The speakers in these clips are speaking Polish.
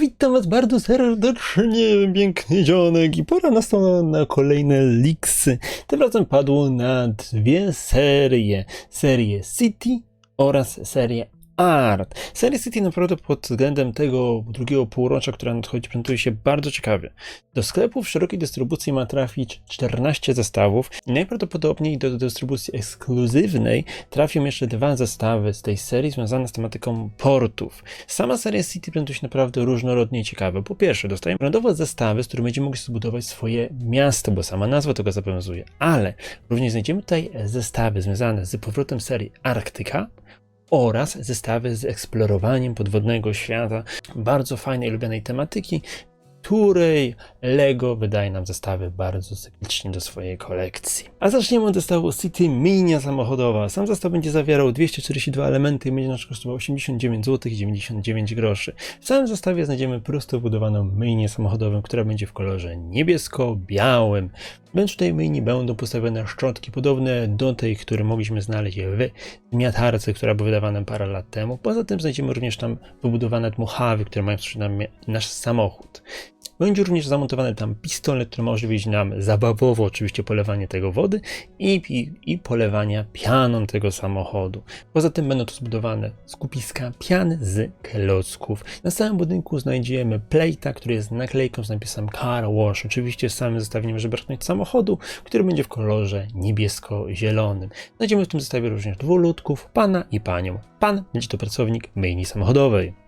Witam was bardzo serdecznie, piękny dzionek i pora nastała na kolejne liksy. Tym razem padło na dwie serie. Serię City oraz serię Art. Seria City naprawdę pod względem tego drugiego półrocza, która nadchodzi, prezentuje się bardzo ciekawie. Do sklepów szerokiej dystrybucji ma trafić 14 zestawów i najprawdopodobniej do dystrybucji ekskluzywnej trafią jeszcze dwa zestawy z tej serii związane z tematyką portów. Sama seria City prezentuje się naprawdę różnorodnie i ciekawe. Po pierwsze, dostajemy randowe zestawy, z których będziemy mogli zbudować swoje miasto, bo sama nazwa tego zobowiązuje, ale również znajdziemy tutaj zestawy związane z powrotem serii Arktyka, oraz zestawy z eksplorowaniem podwodnego świata, bardzo fajnej, lubianej tematyki, której Lego wydaje nam zestawy bardzo cyklicznie do swojej kolekcji. A zaczniemy od zestawu City Minia samochodowa. Sam zestaw będzie zawierał 242 elementy i będzie nas kosztował 89 zł 99 groszy. W całym zestawie znajdziemy prosto budowaną myjnię samochodową, która będzie w kolorze niebiesko-białym. Wnętrz tej myjni będą postawione szczotki podobne do tej, które mogliśmy znaleźć w zmiatarce, która była wydawana parę lat temu. Poza tym znajdziemy również tam wybudowane dmuchawy, które mają nam nasz samochód. Będzie również zamontowany tam pistolet, który umożliwić nam zabawowo oczywiście polewanie tego wody i, i, i polewania pianą tego samochodu. Poza tym będą tu zbudowane skupiska piany z klocków. Na samym budynku znajdziemy plejta, który jest naklejką z napisem Car Wash. Oczywiście w samym zestawie nie może braknąć samochodu, który będzie w kolorze niebiesko-zielonym. Znajdziemy w tym zestawie również dwuludków, pana i panią. Pan będzie to pracownik myjni samochodowej.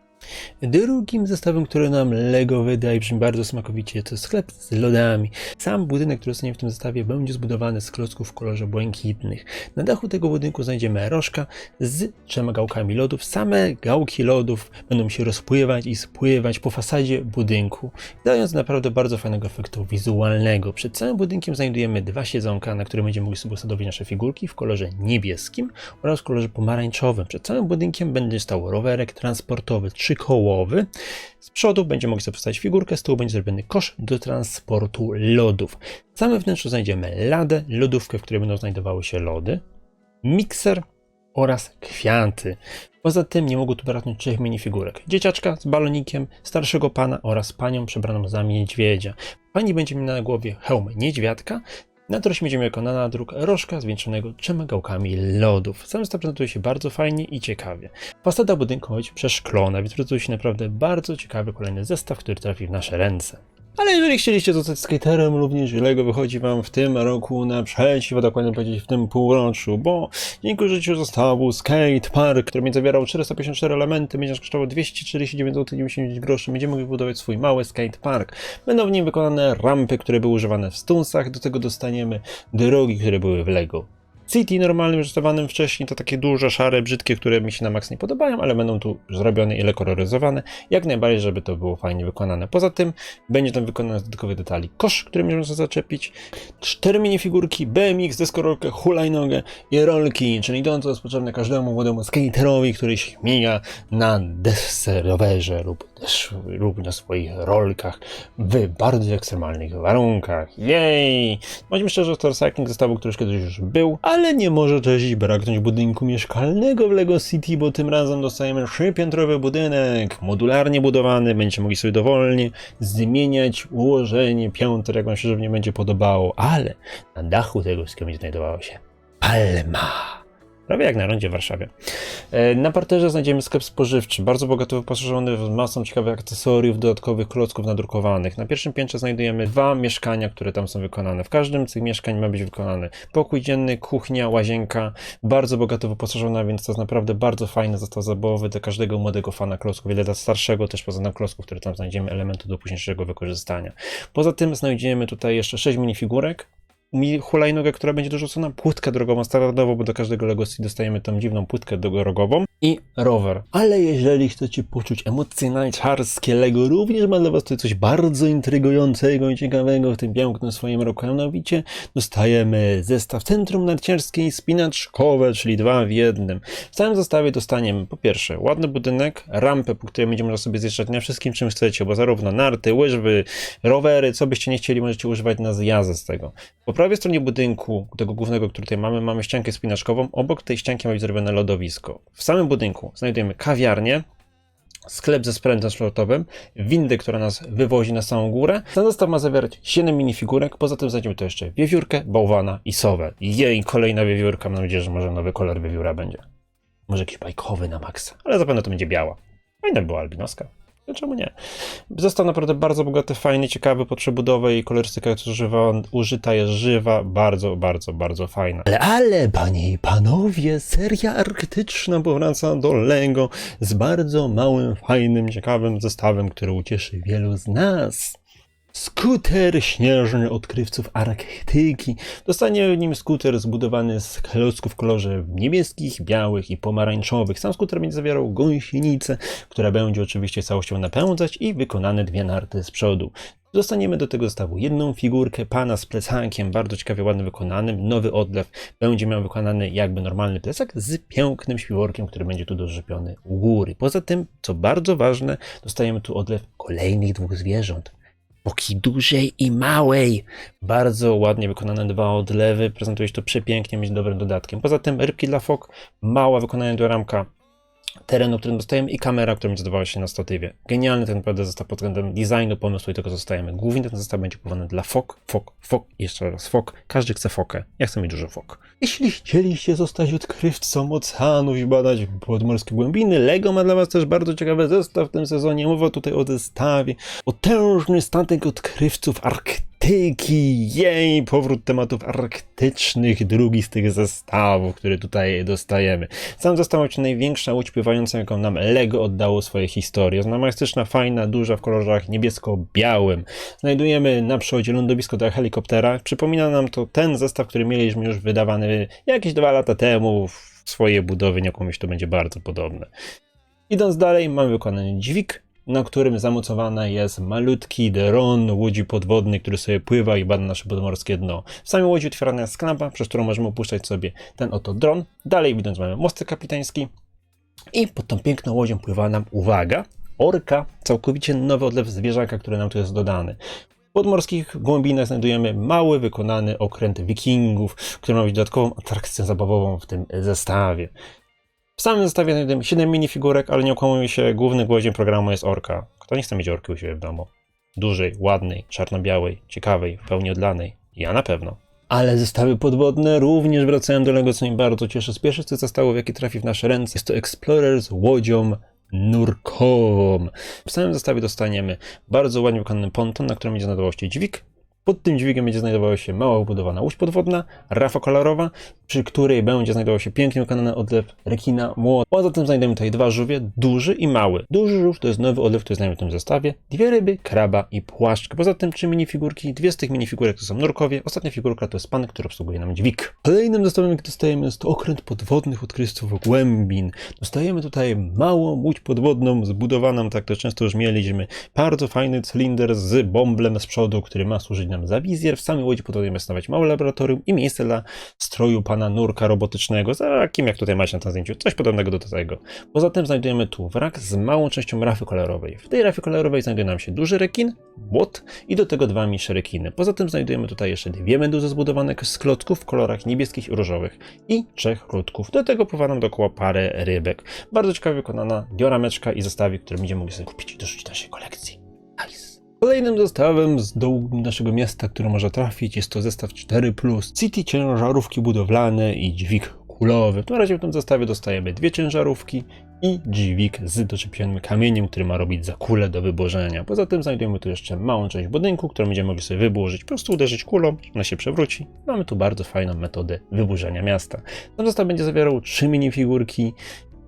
Drugim zestawem, który nam Lego wydaje brzmi bardzo smakowicie, to sklep z lodami. Sam budynek, który zostanie w tym zestawie, będzie zbudowany z klocków w kolorze błękitnych. Na dachu tego budynku znajdziemy rożka z trzema gałkami lodów. Same gałki lodów będą się rozpływać i spływać po fasadzie budynku, dając naprawdę bardzo fajnego efektu wizualnego. Przed całym budynkiem znajdujemy dwa siedzonka, na których będziemy mogli sobie usadowić nasze figurki w kolorze niebieskim oraz w kolorze pomarańczowym. Przed całym budynkiem będzie stał rowerek transportowy, trzykołowy. Z przodu będziemy mogli sobie postawić figurkę, z tyłu będzie zrobiony kosz do transportu lodów. W samym wnętrzu znajdziemy ladę, lodówkę, w której będą znajdowały się lody, mikser oraz kwiaty. Poza tym nie mogło tu braknąć trzech minifigurek. Dzieciaczka z balonikiem, starszego pana oraz panią przebraną za niedźwiedzia. Pani będzie miała na głowie hełm niedźwiadka, na trośnie będziemy jako na nadruk rożka zwieńczonego trzema gałkami lodów. Sam zestaw prezentuje się bardzo fajnie i ciekawie. Fasada budynku ma być przeszklona, więc prezentuje się naprawdę bardzo ciekawy kolejny zestaw, który trafi w nasze ręce. Ale jeżeli chcieliście zostać skaterem, również Lego wychodzi Wam w tym roku naprzeciw, a dokładnie powiedzieć w tym półroczu, bo dzięki użyciu zestawu Skate Park, który będzie zawierał 454 elementy, będzie kosztował 249 zł 99 groszy, będziemy mogli budować swój mały skate park. Będą w nim wykonane rampy, które były używane w Stunsach, do tego dostaniemy drogi, które były w Lego. City normalnym rysowanym wcześniej to takie duże, szare, brzydkie, które mi się na maks nie podobają, ale będą tu zrobione i lekoloryzowane, jak najbardziej, żeby to było fajnie wykonane. Poza tym będzie tam wykonane z dodatkowych detali kosz, który można zaczepić, cztery minifigurki, BMX, deskorolkę, hulajnogę i rolki, czyli idące rozpoczęte każdemu młodemu skaterowi, który śmiga na desce, rowerze lub, też, lub na swoich rolkach w bardzo ekstremalnych warunkach. Jej! Bądźmy szczerzy, to recycling zestawu, który kiedyś już był, ale nie może też braknąć budynku mieszkalnego w LEGO City, bo tym razem dostajemy trzypiętrowy budynek, modularnie budowany, będziecie mogli sobie dowolnie zmieniać ułożenie pięter, jak wam się żywnie będzie podobało, ale na dachu tego wszystkiego będzie znajdowała się palma. Prawie jak na rondzie w Warszawie. E, Na parterze znajdziemy sklep spożywczy, bardzo bogato wyposażony w masą ciekawych akcesoriów, dodatkowych klocków nadrukowanych. Na pierwszym piętrze znajdujemy dwa mieszkania, które tam są wykonane. W każdym z tych mieszkań ma być wykonany pokój dzienny, kuchnia, łazienka, bardzo bogato wyposażona, więc to jest naprawdę bardzo fajny zestaw zabawowy dla każdego młodego fana klocków, wiele dla starszego też poza klocków, które tam znajdziemy elementu do późniejszego wykorzystania. Poza tym znajdziemy tutaj jeszcze 6 minifigurek, mi hulajnogę, która będzie dorzucona, płytkę drogową standardową, bo do każdego Lego City dostajemy tą dziwną płytkę drogową i rower. Ale jeżeli chcecie poczuć emocje najczarskie, Lego również ma dla was tutaj coś bardzo intrygującego i ciekawego w tym pięknym swoim roku. Mianowicie dostajemy zestaw Centrum Narciarskie i Spinaczkowe, czyli dwa w jednym. W całym zestawie dostaniemy po pierwsze ładny budynek, rampę, po której będziemy można sobie zjeżdżać na wszystkim czym chcecie, bo zarówno narty, łyżwy, rowery, co byście nie chcieli, możecie używać na zjazdy z tego. Po prawej stronie budynku, tego głównego, który tutaj mamy, mamy ściankę spinaczkową. Obok tej ścianki ma być zrobione lodowisko. W samym budynku znajdujemy kawiarnię sklep ze sprzętem sportowym, windy, która nas wywozi na samą górę. Ten zestaw ma zawierać 7 minifigurek, poza tym znajdziemy tu jeszcze wiewiórkę, bałwana i sowę. Jej, kolejna wiewiórka, mam nadzieję, że może nowy kolor wiewióra będzie. Może jakiś bajkowy na maksa, ale zapewne to będzie biała. Fajna by była albinoska. Dlaczego nie? Zestaw naprawdę bardzo bogaty, fajny, ciekawy po przebudowie i kolorystyka jest używa, użyta jest żywa, bardzo, bardzo, bardzo fajna. Ale, ale, panie i panowie, seria arktyczna powraca do Lego z bardzo małym, fajnym, ciekawym zestawem, który ucieszy wielu z nas. Skuter śnieżny odkrywców Arktyki. Dostanie w nim skuter zbudowany z klocków w kolorze niebieskich, białych i pomarańczowych. Sam skuter będzie zawierał gąsienicę, która będzie oczywiście całością napędzać i wykonane dwie narty z przodu. Dostaniemy do tego zestawu jedną figurkę pana z plecakiem, bardzo ciekawie ładnie wykonanym. Nowy odlew będzie miał wykonany jakby normalny plecak z pięknym śpiworkiem, który będzie tu dorzepiony u góry. Poza tym, co bardzo ważne, dostajemy tu odlew kolejnych dwóch zwierząt. Boki dużej i małej. Bardzo ładnie wykonane dwa odlewy. Prezentuje się to przepięknie, być dobrym dodatkiem. Poza tym rybki dla fok, mała wykonana do ramka terenu, którym dostajemy i kamera, która będzie się na statywie. Genialny ten naprawdę zestaw pod względem designu, pomysłu i tego zostajemy. Głównie ten zestaw będzie kupowany dla fok, fok, fok i jeszcze raz fok. Każdy chce fokę. Ja chcę mieć dużo fok. Jeśli chcieliście zostać odkrywcą oceanów i badać podmorskie głębiny, Lego ma dla was też bardzo ciekawy zestaw w tym sezonie. Mowa tutaj o zestawie. Potężny statek odkrywców Arktyki. Jej, powrót tematów arktycznych, drugi z tych zestawów, które tutaj dostajemy. Sam zestaw to największa łódź pływająca, jaką nam Lego oddało swoje historie. Jest fajna, duża w kolorach niebiesko-białym. Znajdujemy na przodzie lądowisko do helikoptera. Przypomina nam to ten zestaw, który mieliśmy już wydawany jakieś dwa lata temu w swojej budowie, niekomuś to będzie bardzo podobne. Idąc dalej, mamy wykonany dźwig, na którym zamocowana jest malutki dron łodzi podwodnej, który sobie pływa i bada nasze podmorskie dno. W samej łodzi otwierana jest klampa, przez którą możemy opuszczać sobie ten oto dron. Dalej widząc mamy mostek kapitański i pod tą piękną łodzią pływa nam, uwaga, orka, całkowicie nowy odlew zwierzaka, który nam tu jest dodany. W podmorskich głębinach znajdujemy mały, wykonany okręt wikingów, który ma być dodatkową atrakcją zabawową w tym zestawie. W samym zestawie znajdujemy 7 minifigurek, ale nie okłamujmy się, głównym gwoździem programu jest orka. Kto nie chce mieć orki u siebie w domu? Dużej, ładnej, czarno-białej, ciekawej, w pełni odlanej. Ja na pewno. Ale zestawy podwodne również wracają do Lego, co mnie bardzo cieszy. Z pierwszych tych zestawów, jaki trafi w nasze ręce, jest to Explorer z łodzią nurkową. W samym zestawie dostaniemy bardzo ładnie wykonany ponton, na którym będzie znajdował się dźwig. Pod tym dźwigiem będzie znajdowała się mała obudowana łódź podwodna, rafa kolorowa, przy której będzie znajdował się pięknie wykonany odlew rekina młot. Poza tym znajdujemy tutaj dwa żółwie, duży i mały. Duży żółw to jest nowy odlew, który znajdziemy w tym zestawie. Dwie ryby, kraba i płaszczka. Poza tym trzy minifigurki, dwie z tych minifigurek to są nurkowie. Ostatnia figurka to jest pan, który obsługuje nam dźwig. Kolejnym zestawem, jaki dostajemy jest okręt podwodnych odkrywców głębin. Dostajemy tutaj małą łódź podwodną, zbudowaną, tak to często już mieliśmy. Bardzo fajny cylinder z bąblem z przodu, który ma służyć nam za wizjer. W samej łodzi ma stanowić małe laboratorium i miejsce dla stroju pana nurka robotycznego, za takim jak tutaj macie na tym zdjęciu, coś podobnego do tego. Poza tym znajdujemy tu wrak z małą częścią rafy kolorowej. W tej rafie kolorowej znajduje nam się duży rekin, błot i do tego dwa mniejsze rekiny. Poza tym znajdujemy tutaj jeszcze dwie meduzy zbudowane z klocków w kolorach niebieskich i różowych i trzech klocków. Do tego pływa nam dookoła parę rybek. Bardzo ciekawie wykonana diorameczka i zestawik, który będziemy mogli sobie kupić i dorzucić do naszej kolekcji. Kolejnym zestawem z dołu naszego miasta, który może trafić, jest to zestaw 4 City ciężarówki budowlane i dźwig kulowy. Tu na razie w tym zestawie dostajemy dwie ciężarówki i dźwig z doczepionym kamieniem, który ma robić za kulę do wyburzenia. Poza tym znajdujemy tu jeszcze małą część budynku, którą będziemy mogli sobie wyburzyć. Po prostu uderzyć kulą, ona się przewróci. Mamy tu bardzo fajną metodę wyburzenia miasta. Ten zestaw będzie zawierał trzy minifigurki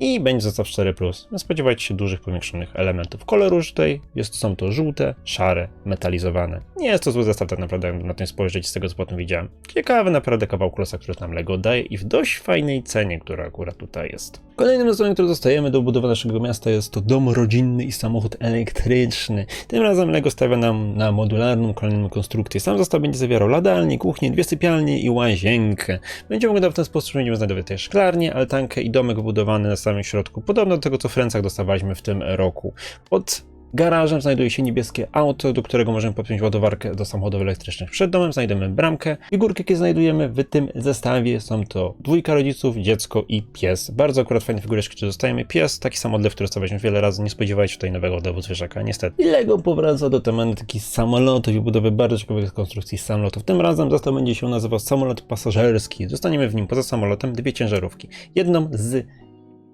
i będzie zestaw 4. No, spodziewajcie się dużych powiększonych elementów koloru tutaj. Jest, są to żółte, szare, metalizowane. Nie jest to zły zestaw tak naprawdę, na tym spojrzeć z tego, co potem widziałem. Ciekawy naprawdę kawał klosa, który nam Lego daje i w dość fajnej cenie, która akurat tutaj jest. Kolejnym zestawem, który dostajemy do budowy naszego miasta jest to dom rodzinny i samochód elektryczny. Tym razem Lego stawia nam na modularną kolejną konstrukcję. Sam zestaw będzie zawierał ladalnię, kuchnię, dwie sypialnie i łazienkę. Będzie wyglądał w ten sposób, że będziemy znajdować też szklarnię, altankę i domek wybudowany na samym środku, podobno do tego, co w Francach dostawaliśmy w tym roku. Pod garażem znajduje się niebieskie auto, do którego możemy podpiąć ładowarkę do samochodów elektrycznych. Przed domem znajdujemy bramkę. Figurki, jakie znajdujemy w tym zestawie są to dwójka rodziców, dziecko i pies. Bardzo akurat fajne figureczki, które dostajemy. Pies, taki sam odlew, który stawialiśmy wiele razy. Nie spodziewajcie się tutaj nowego odlewu zwierzaka, niestety. I Lego powraca do tematyki samolotów i budowy bardzo ciekawych konstrukcji samolotów. Tym razem zestaw będzie się nazywał samolot pasażerski. Dostaniemy w nim poza samolotem dwie ciężarówki. Jedną z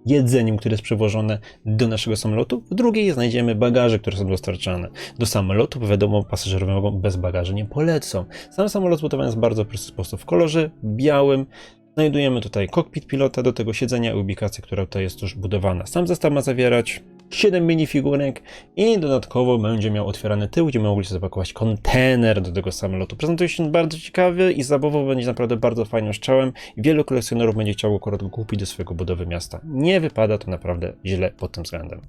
jedzeniem, które jest przewożone do naszego samolotu. W drugiej znajdziemy bagaże, które są dostarczane do samolotu. bo Wiadomo, pasażerowie mogą bez bagaży nie polecą. Sam samolot zbudowany jest w bardzo prosty sposób. W kolorze białym znajdujemy tutaj kokpit pilota, do tego siedzenia i ubikacja, która tutaj jest już budowana. Sam zestaw ma zawierać 7 minifigurek i dodatkowo będzie miał otwierany tył, gdzie mogli zapakować kontener do tego samolotu. Prezentuje się bardzo ciekawy i zabawowo będzie naprawdę bardzo fajnym strzałem. Wielu kolekcjonerów będzie chciało akurat go kupić do swojego budowy miasta. Nie wypada to naprawdę źle pod tym względem.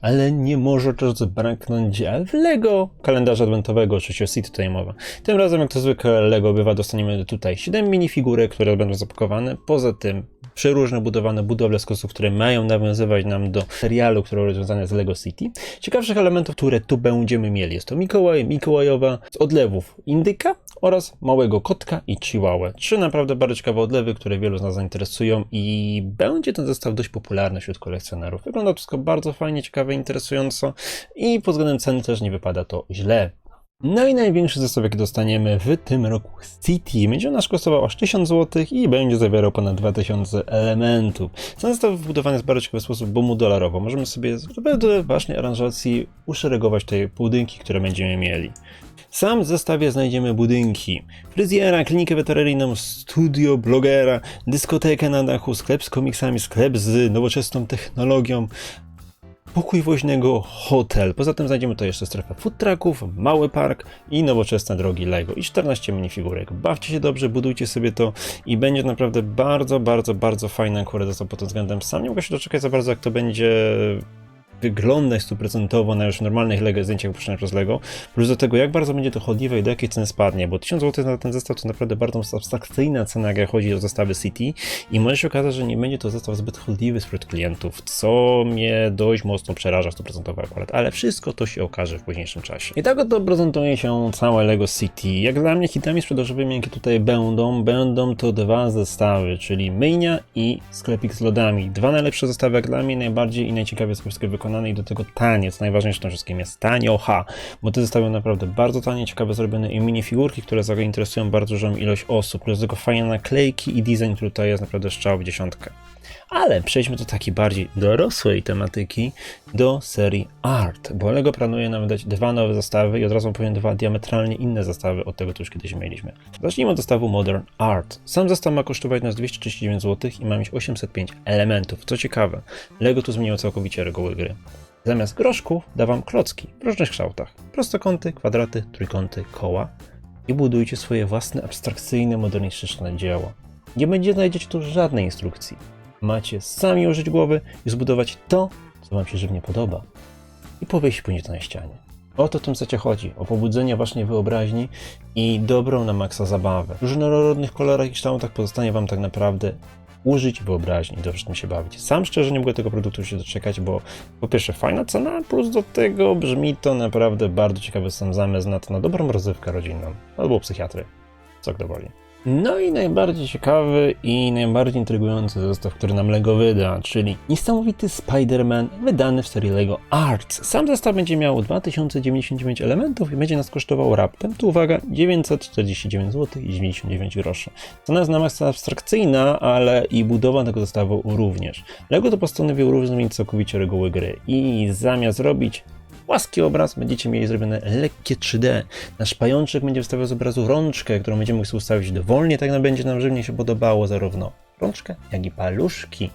Ale nie może też zabraknąć w Lego kalendarza adwentowego, oczywiście o City tutaj mowa. Tym razem, jak to zwykle Lego bywa, dostaniemy tutaj 7 minifigurek, które będą zapakowane. Poza tym przeróżne budowane budowle skosów, które mają nawiązywać nam do serialu, który rozwiązany z Lego City. Ciekawszych elementów, które tu będziemy mieli. Jest to Mikołaj, Mikołajowa, z odlewów Indyka oraz małego kotka i Chihuahua. Trzy naprawdę bardzo ciekawe odlewy, które wielu z nas zainteresują i będzie ten zestaw dość popularny wśród kolekcjonerów. Wygląda wszystko bardzo fajnie, ciekawe, interesująco i pod względem ceny też nie wypada to źle. No i największy zestaw, jaki dostaniemy w tym roku City, będzie nasz kosztował aż 1000 zł i będzie zawierał ponad 2000 elementów. Ten zestaw wbudowany jest w bardzo ciekawy sposób, bo modularowo. Możemy sobie wedle ważnej aranżacji uszeregować te budynki, które będziemy mieli. Sam w zestawie znajdziemy budynki, fryzjera, klinikę weterynaryjną, studio, blogera, dyskotekę na dachu, sklep z komiksami, sklep z nowoczesną technologią, pokój woźnego, hotel. Poza tym znajdziemy tutaj jeszcze strefę food trucków, mały park i nowoczesne drogi Lego i 14 minifigurek. Bawcie się dobrze, budujcie sobie to i będzie naprawdę bardzo, bardzo, bardzo akurat zestaw pod tym względem. Sam nie mogę się doczekać za bardzo jak to będzie wyglądać stuprocentowo na już normalnych Lego zdjęciach wypuszczonych przez Lego, plus do tego jak bardzo będzie to chodliwe i do jakiej ceny spadnie, bo 1000 zł na ten zestaw to naprawdę bardzo abstrakcyjna cena, jak chodzi o zestawy City i może się okazać, że nie będzie to zestaw zbyt chodliwy wśród klientów, co mnie dość mocno przeraża stuprocentowo akurat, ale wszystko to się okaże w późniejszym czasie. I tak oto prezentuje się całe Lego City. Jak dla mnie hitami sprzedażowymi, jakie tutaj będą, będą to dwa zestawy, czyli myjnia i sklepik z lodami. Dwa najlepsze zestawy jak dla mnie, najbardziej i najciekawiej z wszystkiego wykonane i do tego taniec. Najważniejsze w tym wszystkim jest taniocha, bo te zestawy naprawdę bardzo tanie, ciekawe zrobione i minifigurki, które zainteresują bardzo dużą ilość osób. Plus tego fajne naklejki i design, który tutaj jest naprawdę strzał w dziesiątkę. Ale przejdźmy do takiej bardziej dorosłej tematyki, do serii Art, bo Lego planuje nam wydać dwa nowe zestawy i od razu powiem dwa diametralnie inne zestawy od tego, co już kiedyś mieliśmy. Zacznijmy od zestawu Modern Art. Sam zestaw ma kosztować nas 239 zł i ma mieć 805 elementów. Co ciekawe, Lego tu zmieniło całkowicie reguły gry. Zamiast groszków dawam klocki w różnych kształtach. Prostokąty, kwadraty, trójkąty, koła i budujcie swoje własne abstrakcyjne, modernistyczne dzieła. Nie będzie znajdziecie tu żadnej instrukcji. Macie sami użyć głowy i zbudować to, co wam się żywnie podoba. I powiesić później to na ścianie. O to w tym secie chodzi, o pobudzenie waszej wyobraźni i dobrą na maksa zabawę. W różnorodnych kolorach i kształtach pozostanie wam tak naprawdę użyć wyobraźni, dobrze tym się bawić. Sam szczerze nie mogę tego produktu się doczekać, bo po pierwsze fajna cena, plus do tego brzmi to naprawdę bardzo ciekawy sam zamysł na na dobrą rozrywkę rodzinną albo psychiatry, co kto woli. No i najbardziej ciekawy i najbardziej intrygujący zestaw, który nam LEGO wyda, czyli niesamowity Spider-Man wydany w serii LEGO Arts. Sam zestaw będzie miał 2099 elementów i będzie nas kosztował raptem, tu uwaga, 949 zł i 99 groszy. Cena jest na maksa abstrakcyjna, ale i budowa tego zestawu również. LEGO to postanowił zmienić całkowicie reguły gry i zamiast robić płaski obraz, będziecie mieli zrobione lekkie 3D. Nasz pajączek będzie wstawiał z obrazu rączkę, którą będziemy sobie ustawić dowolnie, tak będzie nam żywnie się podobało zarówno rączkę, jak i paluszki.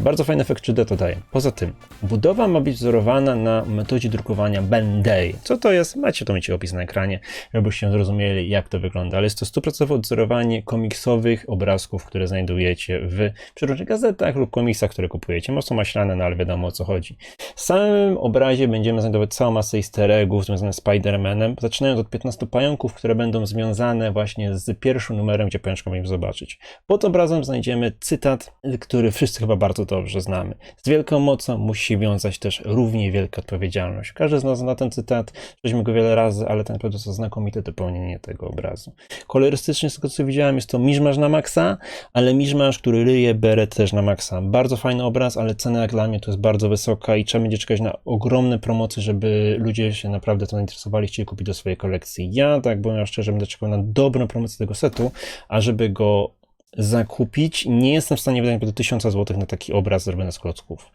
Bardzo fajny efekt 3D to daje. Poza tym, budowa ma być wzorowana na metodzie drukowania Benday. Co to jest? Macie to mieć opis na ekranie, żebyście zrozumieli, jak to wygląda. Ale jest to 100% odwzorowanie komiksowych obrazków, które znajdujecie w przeróżnych gazetach lub komiksach, które kupujecie. Mocno maślane, no ale wiadomo o co chodzi. W samym obrazie będziemy znajdować całą masę easter eggów związanych z Spider-Manem, zaczynając od 15 pająków, które będą związane właśnie z pierwszym numerem, gdzie pajączka będziemy zobaczyć. Pod obrazem znajdziemy mamy cytat, który wszyscy chyba bardzo dobrze znamy. Z wielką mocą musi wiązać też równie wielka odpowiedzialność. Każdy z nas zna ten cytat, słyszeliśmy go wiele razy, ale ten naprawdę to znakomite dopełnienie tego obrazu. Kolorystycznie z tego co widziałem jest to miszmasz na maksa, ale miszmasz, który ryje beret też na maksa. Bardzo fajny obraz, ale cena jak dla mnie to jest bardzo wysoka i trzeba będzie czekać na ogromne promocje, żeby ludzie się naprawdę to interesowali, chcieli kupić do swojej kolekcji. Ja tak powiem szczerze, będę czekał na dobrą promocję tego setu, a żeby go zakupić, nie jestem w stanie wydać do 1000 zł na taki obraz zrobiony z klocków.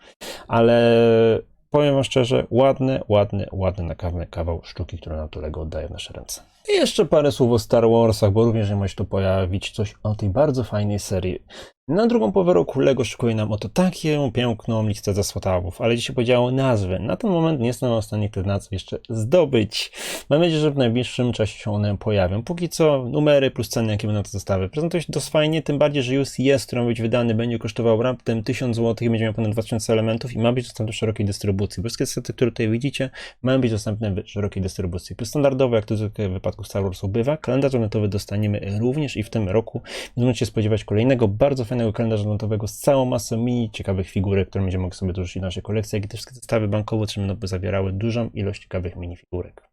Ale powiem wam szczerze, ładny, ładny, ładny nakawny kawał sztuki, który nam to Lego oddaje w nasze ręce. I jeszcze parę słów o Star Warsach, bo również ma się tu pojawić coś o tej bardzo fajnej serii. Na drugą połowę roku Lego szykuje nam oto taką piękną listę zasłotawów, ale dzisiaj powiedziało nazwy. Na ten moment nie jestem w stanie tych nazw jeszcze zdobyć. Mam nadzieję, że w najbliższym czasie się one pojawią. Póki co numery plus ceny, jakie będą te zestawy. Prezentuje się dość fajnie, tym bardziej, że UCS, który ma być wydany, będzie kosztował raptem 1000 zł i będzie miał ponad 2000 elementów i ma być dostępny w szerokiej dystrybucji. Wszystkie sety, które tutaj widzicie, mają być dostępne w szerokiej dystrybucji. Plus standardowo, jak to zwykle w wypadku Star Warsu bywa, kalendarz adwentowy dostaniemy również i w tym roku. Możecie się spodziewać kolejnego bardzo fajnego kalendarza adwentowego z całą masą mini ciekawych figurek, które będziemy mogli sobie dorzucić do naszej kolekcji, jak i te wszystkie zestawy bankowe, które będą zawierały dużą ilość ciekawych minifigurek.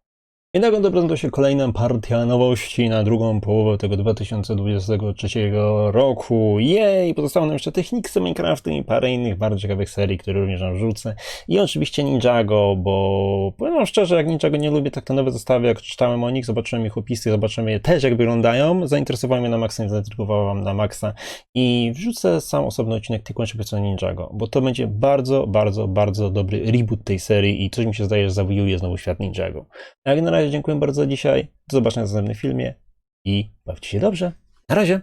Jednak prezentuje się kolejna partia nowości na drugą połowę tego 2023 roku. Jej! Pozostało nam jeszcze Techniksy Minecraftu i parę innych bardzo ciekawych serii, które również nam rzucę. I oczywiście Ninjago, bo powiem wam szczerze, jak Ninjago nie lubię, tak te nowe zestawy, jak czytałem o nich, zobaczyłem ich opisy, zobaczymy je też jak wyglądają. Zainteresowały mnie na maksa, nie zaintrygowałem na maksa. I wrzucę sam osobny odcinek tylko jeszcze Ninjago, bo to będzie bardzo, bardzo, bardzo dobry reboot tej serii i coś mi się zdaje, że zawijuje znowu świat Ninjago. Jak na razie dziękuję bardzo dzisiaj. Do zobaczenia w następnym filmie i bawcie się dobrze. Na razie!